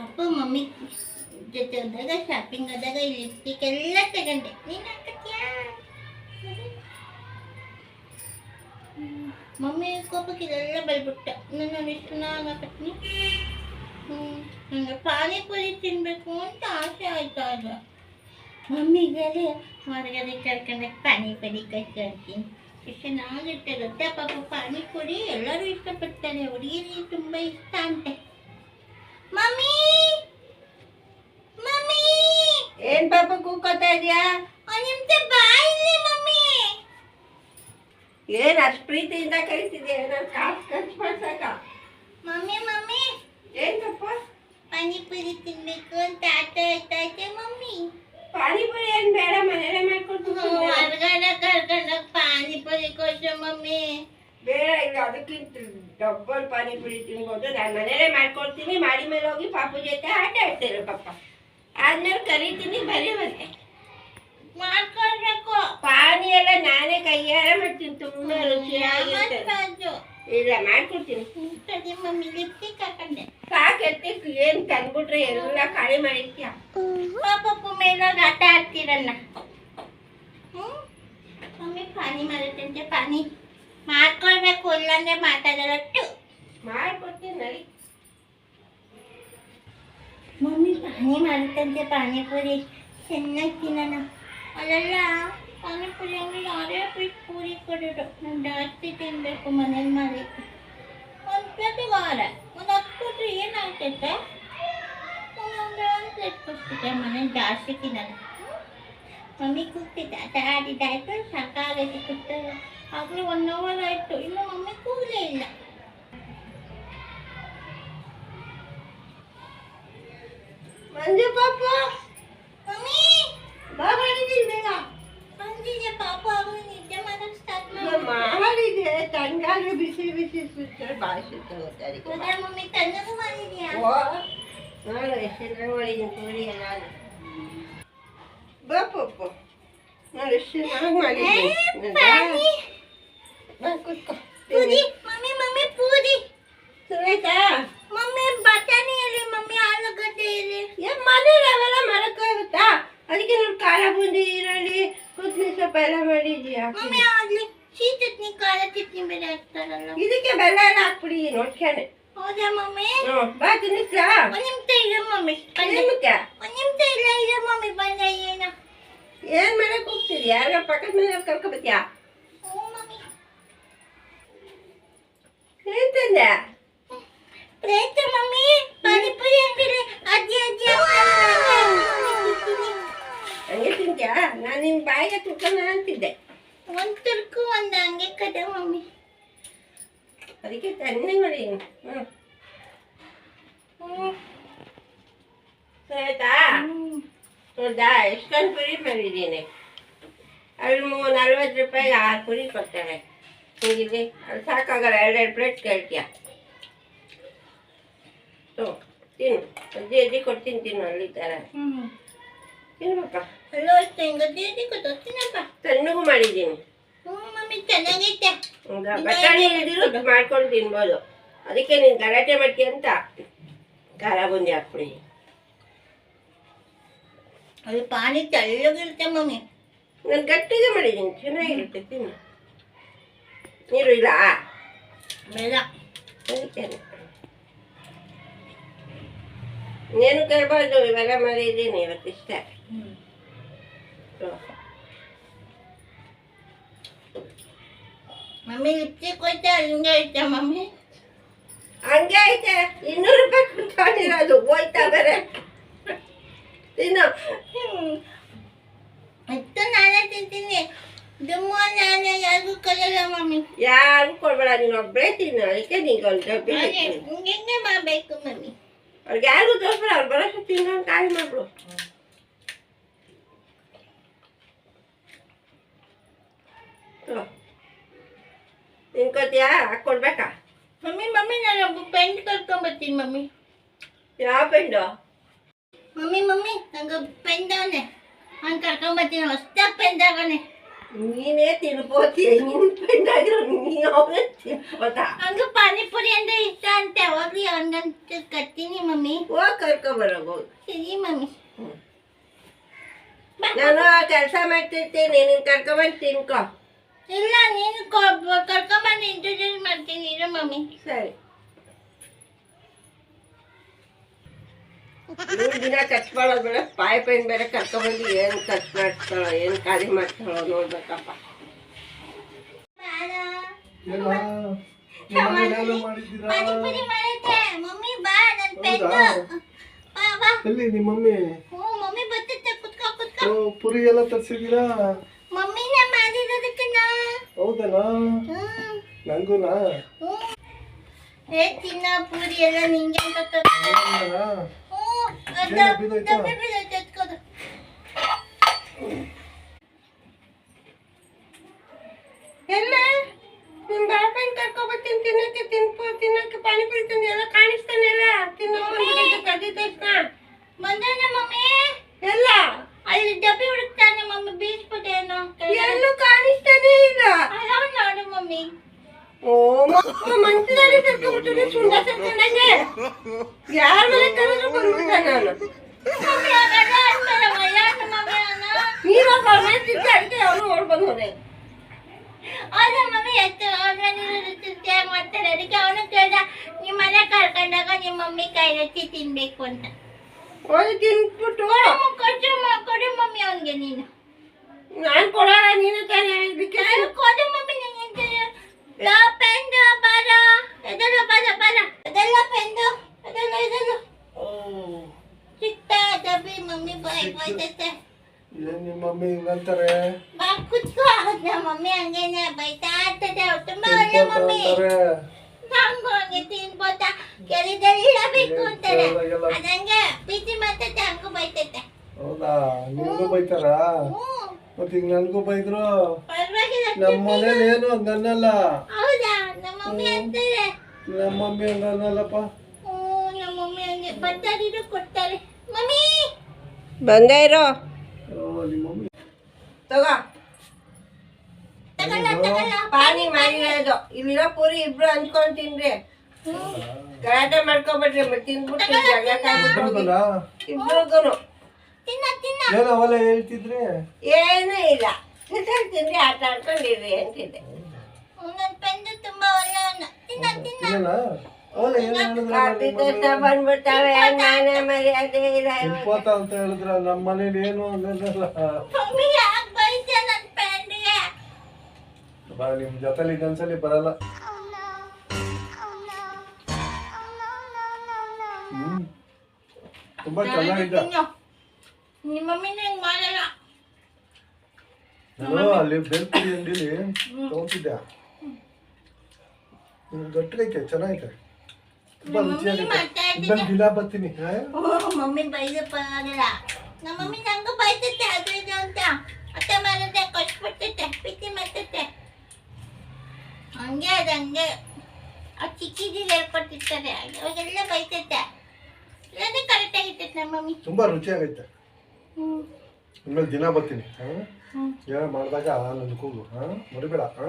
ಅಪ್ಪ, ಮಮ್ಮಿ ಜೊತೆ ಹೋದಾಗ ಶಾಪಿಂಗ್ ಹೋದಾಗ ಈ ಲಿಪ್ಸ್ಟಿಕ್ ಎಲ್ಲ ತಗೊಂಡೆ. ನೀನು ಹಾಕತ್ಯಾ? ಮಮ್ಮಿ ಕೋಪಕ್ಕೆ ಇದೆಲ್ಲ ಬಲ್ಬಿಟ್ಟ. ನಾನು ಎಷ್ಟು ನಾನು ನನಗೆ ಪಾನಿಪುರಿ ತಿನ್ನಬೇಕು ಅಂತ ಆಸೆ ಆಯ್ತಾ ಇಲ್ಲ ಮಮ್ಮಿಗೆ ಹೊರಗಡೆ ಕರ್ಕೊಂಡೆ ಪಾನಿಪುರಿ ಕಟ್ಕೊಳ್ತೀನಿ ಚೆನ್ನಾಗಿರುತ್ತೆ ಗೊತ್ತಾ ಪಾಪ ಪಾನಿಪುರಿ? ಎಲ್ಲರೂ ಇಷ್ಟಪಡ್ತಾರೆ. ಹುಡುಗಿರಿಗೆ ತುಂಬ ಇಷ್ಟ ಅಂತೆ. ಮಮ್ಮಿ! ಮಮ್ಮಿ! ಏನ್ ಪಾಪ ಕೂಕೋತಾ ಇದೀಯಾ? ನಿಮ್ದು ಬಾಯಿಲಿ ಮಮ್ಮಿ? ಏನ್ ಅಷ್ಟು ಪ್ರೀತಿಯಿಂದ ಕರಿತಿದ್ಯಾ? ನಾನು ಕಾಸು ಖರ್ಚು ಮಾಡ್ಸಾಕ? Mummy mummy! ಏನ್ ಪಾಪ ಪಾನಿಪುರಿ ತಿನ್ಬೇಕು ಅಂತ ಆಟ ಆಯ್ತಾ ಐತೆ ಮಮ್ಮಿ? ಪಾನಿಪುರಿ ಏನ್ ಬೇಡ ಮನೇಲೆ ಹೊರಗಡೆ ಕರ್ಕೊಂಡೋಗಿ ಪಾನಿಪುರಿ ಕೊಡ್ಸು ಮಮ್ಮಿ. ಬೇಡ ಇಲ್ಲ ಅದಕ್ಕಿಂತ ಡಬ್ಬಲ್ ಪಾನಿಪುರಿ ತಿನ್ಬೋದು ನಾನು ಮನೇಲೆ ಮಾಡ್ಕೊಡ್ತೀನಿ ಮಾಡಿ ಮೇಲೆ ಹೋಗಿ ಪಾಪು ಜೊತೆ ಆಟ ಆಡ್ತೀರ ಪಾಪ ಆದ್ಮೇಲೆ ಕರಿತೀನಿ ಬರೀ ಮತ್ತೆ ಮಾಡ್ಕೊಳ್ಬೇಕು ಪಾನಿ ಎಲ್ಲ ನಾನೇ ಕೈಯಾರ ಮಾಡ್ತೀನಿ ತುಂಬಾ ರುಚಿಯಾಗಿರುತ್ತೆ ರಾಜು ಇಲ್ಲ ಮಾಡ್ಕೊಡ್ತೀನಿ ಸರಿ ಮಮ್ಮಿ ಲಿಪ್ಸ್ಟಿಕ್ ಹಾಕೊಂಡೆ ಸಾಕೆತ್ತಿಕ್ ಏನ್ ತಂದ್ಬಿಟ್ರೆ ಎಲ್ಲ ಖಾಲಿ ಮಾಡಿರ್ತೀಯ ಪಾಪಪ್ಪು ಮೇಲೋಗಿ ಆಟ ಆಡ್ತೀರಲ್ಲ ಹ್ಮ್ ಮಮ್ಮಿ ಪಾನಿ ಮಾಡುತ್ತಂತೆ ಪಾನಿ ಮಾಡ್ಕೊಳ್ಬೇಕು ಇಲ್ಲಾಂದ್ರೆ ಮಾತಾಡೋಟ್ಟು ಮಾಡ್ಕೊಡ್ತೀನಿ ನಡಿ. ಮಮ್ಮಿ ಪಾನಿ ಮಾಡುತ್ತಂತೆ ಪಾನಿಪುರಿ. ಚೆನ್ನಾಗಿ ತಿನ್ನೋಣ. ಅಲ್ಲೆಲ್ಲ ಪಾನಿಪುರಿ ಅಂದ್ರೆ ಯಾರೇ ಪೀಸ್ ಪೂರಿ ಕೊಡೋದು. ನಾನು ಜಾಸ್ತಿ ತಿನ್ನಬೇಕು ಮನೇಲಿ ಮಾಡಿ. ಒಂದು ಪ್ರತಿ ವಾರ ಒಂದು ಹತ್ತು ಕೊಟ್ಟರೆ ಏನಾಗ್ತೈತೆ? ಒಂದೊಂದು ಒಂದು ಪ್ಲೇಟ್ ಕೊಡ್ತಿದ್ದೆ ಮನೇಲಿ ಜಾಸ್ತಿ ತಿನ್ನೋಣ ಮಮ್ಮಿ ಕೂಗ್ತಿದ್ದೆ ಆಟ ಆಡಿದ್ದಾಯ್ತು ಸಾಕಾಗೈತೆ ಕೂತ ಆಗಲೇ ಒನ್ ಅವರ್ ಆಯಿತು ಇನ್ನು ಮಮ್ಮಿ ಕೂಗಲೇ ಇಲ್ಲ ಮಂಜು ಪಾಪ ಮಮ್ಮಿ ಬಾ ಮಾಡಿದ್ದೀನಿ ಬೇಗ ಬಂದಿದೆ ಪಾಪ ಅವನು ನಿದ್ದೆ ಮಾಡಕ್ ಸ್ಟಾರ್ಟ್ ನಾನು ಮಾಡಿ ಮಾಡಿದೆ ತಂಗಾಗ ಬಿಸಿ ಬಿಸಿ ಸುತ್ತರೆ ಭಾಳ ಸುತ್ತ ಹೋಗ್ತಾ ಅದಕ್ಕೆ ಹೌದಾ ಮಮ್ಮಿ ತಣ್ಣಗೂ ಮಾಡಿದ್ಯಾ ಓ ನೋಡು ಎಷ್ಟು ಚೆನ್ನಾಗಿ ಮಾಡಿದ್ದೀನಿ ಪೂರಿ ಎಲ್ಲ ಬಾ ನೋಡಿ ಎಷ್ಟು ಚೆನ್ನಾಗಿ ಮಾಡಿದ್ದೀನಿ ಕೂತ್ಕೋ. ಪೂರಿ ಮಮ್ಮಿ ಮಮ್ಮಿ ಪೂರಿ ಸುರೇತಾ ಮಮ್ಮಿ ಬಟಾಣಿ ಇರಲಿ ಮಮ್ಮಿ ಆಲೂಗಡ್ಡೆ ಇರಲಿ ಏ ಮನೆ ಅವೆಲ್ಲ ಮಾಡಕ್ಕಾಗುತ್ತಾ ಅದಕ್ಕೆ ನೋಡಿ ಖಾರ ಬುಂದಿ ಈರುಳ್ಳಿ ಕೊತ್ತಂಬರಿ ಸೊಪ್ಪು ಎಲ್ಲ ಮಾಡಿದ್ಯಾ? ಮಮ್ಮಿ ಆಗ್ಲಿ ಸೀ ಚಟ್ನಿ ಖಾರ ಚಟ್ನಿ ಬೇರೆ ಹಾಕ್ತಾರಲ್ಲ. ಇದಕ್ಕೆ ಬೆಲ್ಲ ಎಲ್ಲ ಹಾಕ್ಬಿಡಿ ನೋಡ್ಕ್ಯಾನೆ ಹೌದಾ ಮಮ್ಮಿ? ಬಾ ತಿನ್ನಿಸ್ಲಾ? ಒಂದ್ ನಿಮಿಷ ಮಮ್ಮಿ. ನಿಮಿಷ. ಇಲ್ಲ ಇಲ್ಲ ಮಮ್ಮಿ ಬಂದೆ ಏನ ಏನ್ ಮಾಡಕ್ ಹೋಗ್ತೀರಿ ಯಾರ ಪಕ್ಕದ ಮನೆ ಕರ್ಕೊಬತ್ತೀಯಾ ಹ್ಞೂ ಮಮ್ಮಿ ಏನ್ ತಂದೆ ಪ್ಲೇಟ್ ಮಮ್ಮಿ ಪಾನಿಪುರಿ ಅಂಗಡಿ ಅಜ್ಜಿ ಅಜ್ಜಿ ಅಂತಾರಲ್ಲ, ಹಂಗೆ ತಿಂತ್ಯಾ ನಾನು ನಿನ್ ಬಾಯಿಗೆ ತುಕ್ಕನ ಅಂತಿದ್ದೆ ಒಂದ್ ತುರ್ಕು ಒಂದ್ ಹಂಗೆ ಕದೆ ಮಮ್ಮಿ ಅದಕ್ಕೆ ತಣ್ಣಗೆ ಮಾಡಿ ಹ್ಞೂ ಹ್ಮ್. ಆಯ್ತಾ ಹ್ಮ್. ಹೌದಾ? ಎಷ್ಟೊಂದು ಪುರಿ ಮಾಡಿದ್ದೀನಿ. ಅಲ್ಲಿ ಮೂ ನಲ್ವತ್ತು ರೂಪಾಯಿಗೆ ಆರು ಪುರಿ ಕೊಡ್ತಾರೆ. ಹೀಗಿದೆ. ಅಲ್ಲಿ ಸಾಕಾಗಲ್ಲ. ಎರಡೆರಡು ಪ್ಲೇಟ್ ಕೇಳ್ತೀಯ? ಹ್ಞೂ ತಿನ್ನು. ಅಜ್ಜಿ ಅಜ್ಜಿ ಕೊಡ್ತೀನಿ ತಿನ್ನು ಅಲ್ಲಿ ಥರ. ತಿನ್ಬೇಕ ಹಲೋ ಅಷ್ಟೇ ಅಜ್ಜಿ ಕೊಟ್ಟು ತಿನ್ನಪ್ಪ. ತಣ್ಣಗೂ ಮಾಡಿದ್ದೀನಿ. ಹ್ಞೂ ಮಮ್ಮಿ ಚೆನ್ನಾಗೈತೆ. ಬಟಾಣಿ ಇಲ್ದಿರು ಮಾಡ್ಕೊಂಡು ತಿನ್ಬೋದು. ಅದಕ್ಕೆ ನೀನು ಗಲಾಟೆ ಮಾಡ್ತೀಯ ಅಂತ? ಖಾರ ಬುಂದಿ ಹಾಕ್ಬಿಡಿ. ಅದು ಪಾನಿ ತೆಳ್ಳಗಿರುತ್ತೆ ಮಮ್ಮಿ. ನಾನು ಗಟ್ಟಿಗೆ ಮಾಡಿದ್ದೀನಿ ಚೆನ್ನಾಗಿರುತ್ತೆ ತಿನ್ನು. ನೀರು ಇಲ್ಲ? ಬೇಡ ನೀನು ಇನ್ನೇನು ಕೇಳ್ಬಾರ್ದು ಇವೆಲ್ಲ ಮಾಡಿದ್ದೀನಿ ಇವತ್ತಿಷ್ಟ. ಹ್ಮ್. ಮಮ್ಮಿ ಲಿಪ್ಸ್ಟಿಕ್ ಹೋಯ್ತೆ ಹಂಗೆ ಐತೆ ಮಮ್ಮಿ? ಹಂಗೆ ಐತೆ ಇನ್ನೂರು ರೂಪಾಯಿ ಕುತ್ಕೊಂಡಿರೋದು ಹೋಯ್ತಾ ಬೇರೆ. ತಿನ್ನು. ಇತ್ತು ನಾನೇ ತಿಂತೀನಿ. ದುಮ್ಮು ನಾನೇ ಯಾರಿಗೂ ಕೊಡಲ್ಲ ಮಮ್ಮಿ ಯಾರು ಕೊಡ್ಬೇಡ ನೀನು ಒಬ್ಬರೇ ತಿನ್ನು ಅದಕ್ಕೆ ನಿಂಗೆ ಒಂದು ಡಬ್ಬಿ ಹಾಗೆ ಹಾಕ್ತೀನಿ. ಹಿಂಗೆ ಮಾಡಬೇಕು ಮಮ್ಮಿ ಅವ್ರಿಗೆ ಯಾರಿಗೂ ತೋರಿಸ್ಬೇಡ ಅವ್ರು ಬರೋಷ್ಟು ತಿನ್ನೋ ಕಾಯಿ ಮಾಡ್ಬಿಡು. ತಗೋ. ತಿನ್ಕೋತೀಯಾ ಹಾಕ್ಕೊಡ್ಬೇಕಾ ಮಮ್ಮಿ ಮಮ್ಮಿ ನಾನು ಒಬ್ಬ ಪೆಂಟ್ ಕರ್ಕೊಂಬರ್ತೀನಿ ಮಮ್ಮಿ ಯಾವ ಪೆಂಡು ಮಮ್ಮಿ ಮಮ್ಮಿ ನಂಗೆ ಪೆನ್ ಅವನೆ ಅವ್ನು ಕರ್ಕೊಂಬರ್ತೀನಿ ಹೊಸ್ದಾಗಿ ಪೆನ್ ತಗೋನೆ ನೀನೇ ತಿನ್ಬೋತಿ ನಿನ್ ಫ್ರೆಂಡ್ ಆಗಿರೋ ನೀನು ಅವನೇ ತಿನ್ಬೋದಾ ಹಂಗ ಪಾನಿಪುರಿ ಅಂದ್ರೆ ಇಷ್ಟ ಅಂತ ಯಾವಾಗ್ಲೂ ಹಂಗಂತ ಕತ್ತೀನಿ ಮಮ್ಮಿ ಹೋಗಿ ಕರ್ಕೊಬರಬಹುದು ಸರಿ ಮಮ್ಮಿ ನಾನು ಕೆಲಸ ಮಾಡ್ತಿರ್ತೀನಿ ನೀನ್ ಕರ್ಕೊಂಬಂದು ತಿನ್ಕೋ ಇಲ್ಲ ನೀನು ಕರ್ಕೊಂಬಂದು ಇಂಟ್ರೊಡ್ಯೂಸ್ ಮಾಡ್ತೀನಿ ಇರು ಮಮ್ಮಿ ಸರಿ ಮೂರು ದಿನ ಖರ್ಚು ಮಾಡೋದು ಬೇಡ ಪಾಯ ಪೈನ್ ಬೇರೆ ಕರ್ಕೊಂಡ್ಬಂದು ಏನು ಖರ್ಚು ಮಾಡ್ತಾಳೋ ಏನು ಖಾಲಿ ಮಾಡ್ತಾಳೋ ನೋಡ್ಬೇಕಪ್ಪ. ಎಲ್ಲ ಮಮ್ಮಿ? ನಿಮ್ಮ ಪುರಿ ಎಲ್ಲ ತರ್ಸಿದ್ದೀರಾ? ಹೌದನಾ? ನಂಗೂನಾ? ಹ್ಮ್ ಏ ತಿನ್ನ ಪೂರಿ ಎಲ್ಲ ನಿಂಗೆ ಅಂತ ತಿನ್ನಕ್ಕೆ ತಿನ್ಕೋ ತಿನ್ನಕ್ಕೆ ಪಾನಿಪುರಿ ತಿಂದು ಎಲ್ಲ ಕಾಣಿಸ್ತಾನೆಲ್ಲ ಮಮ್ಮಿ ಕೈ ತಿನ್ಬೇಕು ಅಂತ ಹೋಗಿ ತಿನ್ಬಿಟ್ಟು ಕೊಡು, ಕೊಡು ಮಮ್ಮಿ ಅವನಿಗೆ ನೀನು ನಾನು ಕೊಡೋಣ ನೀನು ತಾನೇ ಇದಕ್ಕೆ ನಾನು ಕೊಡು ಮಮ್ಮಿ ನಿಂಗೆ ಲಾ ಪೆಂಡು ಬಾರ ಎದೆಲ್ಲ ಬಾರ ಬಾರ ಅದೆಲ್ಲ ಪೆಂಡು ಅದೆಲ್ಲ ಇದೆಲ್ಲ ಓ, ಸಿಕ್ತ ಡಬ್ಬಿ ಮಮ್ಮಿ ಬಾಯ್ ಬೈತೈತೆ ಏನ್ ನಿಮ್ಮ ಮಮ್ಮಿ ಹಿಂಗಂತಾರೆ ಬಾ ಕುತ್ಕೋ ನಮ್ಮ ಮಮ್ಮಿ ಹಂಗೇನೆ ಬೈತಾ ಇರ್ತದೆ ತುಂಬಾ ಒಳ್ಳೆ ಮಮ್ಮಿ ಅಂತಾರೆ ಹಂಗೆ ತಿನ್ಬೋತಾ ಕೆರಿದಲ್ಲಿ ಅಂತಾರೆ ಅದಂಗೆ ಪ್ರೀತಿ ಹಂಗೂ ಬೈತೈತೆ. ಹೌದಾ? ನಿಮ್ಗೂ ಬೈತಾರಾ? ಮತ್ತೆ ಈಗ ನನ್ಗೂ ಬೈದ್ರು? ನಮ್ಮ ಮನೇಲಿ ಏನು ಹಂಗನ್ನಲ್ಲ. ಹೌದಾ? ನಮ್ಮ ಮಮ್ಮಿ ಅಂತಾರೆ. ನಮ್ಮ ಮಮ್ಮಿ ಹಂಗನ್ನಲ್ಲಪ್ಪ. ನಮ್ಮ ಮಮ್ಮಿ ಹಂಗೆ ಕೊಡ್ತಾರೆ. ಮಮ್ಮಿ! ಬಂದೇ ಇರೋ. ಓ, ನಿಮ್ಮ ಮಮ್ಮಿ. ತಗೋ. ಪಾನಿ ಮಾಡಿರೋದು ಇಲ್ಲಿರೋ ಪೂರಿ ಇಬ್ರು ಹಂಚ್ಕೊಂಡ್ ತಿನ್ರಿ. ಗಲಾಟೆ ಮಾಡ್ಕೊಬೇಡ್ರಿ ಮತ್ತೆ ಜಗಳ ಕಾಯ್ಬಿಟ್ಟು ಇಬ್ರಿಗೂನು ತಿನ್ನ ಏನು ಅವೆಲ್ಲ ಹೇಳ್ತಿದ್ರಿ? ಏನೂ ಇಲ್ಲ. ತಿಂದ್ರೆ ತಿಂದು ಆಟ ಆಡ್ಕೊಂಡಿರಿ ಅಂತಿದ್ದೆ. ನನ್ನ ಪೆಂದು ತುಂಬಾ ಒಳ್ಳೆಯವನು ತಿನ್ನ ತಿನ್ನ. ತಿನ್ನಲ್ಲ? ಅವೆಲ್ಲ ಏನು ಕಾಫಿ ಬಂದ್ಬಿಡ್ತಾವೆ ನಾನೇ ಮರ್ಯಾದೆ ಇಲ್ಲ. ತಿನ್ಕೋತ ಅಂತ ಹೇಳಿದ್ರ ನಮ್ಮ ಮನೇಲಿ ಏನು ಬಾ ನಿಮ್ ಜೊತೆಲಿ ಬರಲ್ಲ. ತುಂಬಾ ಚೆನ್ನಾಗಿದೆ ನಿಮ್ಮ ಮಮ್ಮಿನ ಹಿಂಗ್ ಮಾಡಲ್ಲ ನಾನು ಅಲ್ಲಿ ಬೇಲ್ಪುರಿ ಅಂಗಡಿಲಿ ತಗೋತಿದ್ದೆ ಗಟ್ಟಿಗೈತೆ ಚೆನ್ನಾಗೈತೆ ತುಂಬಾ ರುಚಿಯಾಗೈತೆ. ಇದ್ರಲ್ಲಿ ದಿನ ಬರ್ತೀನಿ? ಮಮ್ಮಿ ಪರವಾಗಿಲ್ಲ ನಮ್ಮ ಮಮ್ಮಿ ನಂಗೂ ಬೈತೈತೆ ಅದು ಇದು ಅಂತ. ಅತ್ತೆ ಮಾಡಿದ್ರೆ ಕಷ್ಟ್ಬಿಡ್ತೈತೆ ಪ್ರೀತಿ ಮಾಡ್ತೈತೆ. ಹಂಗೆ ಅದು ಹಂಗೆ ಆ ಚಿಕ್ಕಿದಿಲ್ಲ ಹೇಳ್ಕೊಟ್ಟಿರ್ತಾರೆ ಅವಾಗೆಲ್ಲ ಬೈತೈತೆ. ಕರೆಕ್ಟ್ ಆಗಿರ್ತೈತೆ ನಮ್ಮ ಮಮ್ಮಿ. ತುಂಬಾ ರುಚಿಯಾಗೈತೆ. ಆಮೇಲೆ ಇನ್ಮೇಲೆ ದಿನ ಬರ್ತೀನಿ. ಹಾ ಏನೋ ಮಾಡಿದಾಗ ನನ್ನ ಕೂಗು. ಹಾ ಮರಿಬೇಡ. ಹಾ